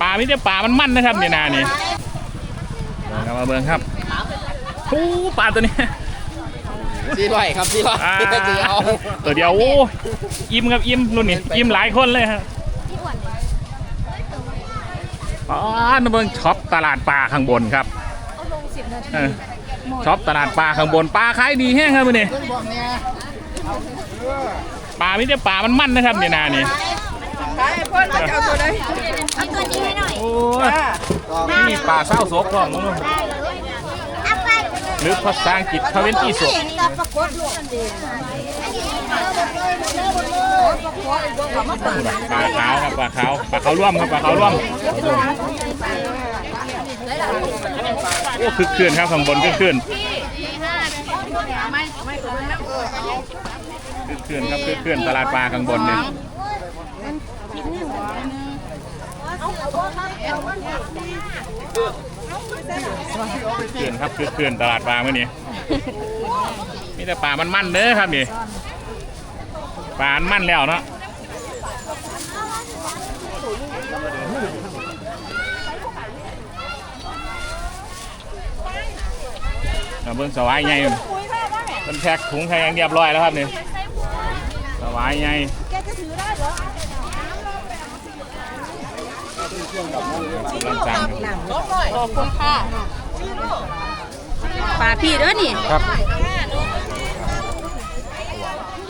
ปลาไม่ได้ปลามันมันนะครับเนี่ยนานี่เบิ่งครับมาเบิ่งครับโอ้ปลาตัวนี้สี่ร้อยครับสี่ร้อยอ่าจะเอาตัวเดียวโอ้อิ่มครับอิ่มรุ่นนี้อิ่มหลายคนเลยครับอ๋อมาเบิ่งช็อปตลาดปลาข้างบนครับเออช็อปตลาดปลาข้างบนปลาขายดีแห้งครับมื้อนี้ปลาไม่ได้ปลามันมันนะครับเนี่ยนานี่เอาตัวนี้ให้หน่อย โอ้ยมี ปลาเศร้าโศกพร้อมนู้นเอาไปหรือภาษาอังกฤษเขาเป็นอีโศกปลาขาวครับปลาขาวปลาขาวร่วมครับปลาขาวร่วมโอ้คึกคืนครับข้างบนคึกคืนคึกคืนครับคึกคืนตลาดปลาข้างบนเนี่ย คึกคืนครับคึกคืนตลาดปลาเมื่อนี้มีแต่ปลามันมันเด้อครับนี่ปลามันมันแล้วเนาะอ่าเบิ้งสวายไงเป็นแพ็คถุงไทยอย่างเรียบร้อยแล้วครับนี่สวายไงแกจะถือได้เหรอ กำลังจังขอบคุณค่ะปลาพี่เด้อนี่ ครับ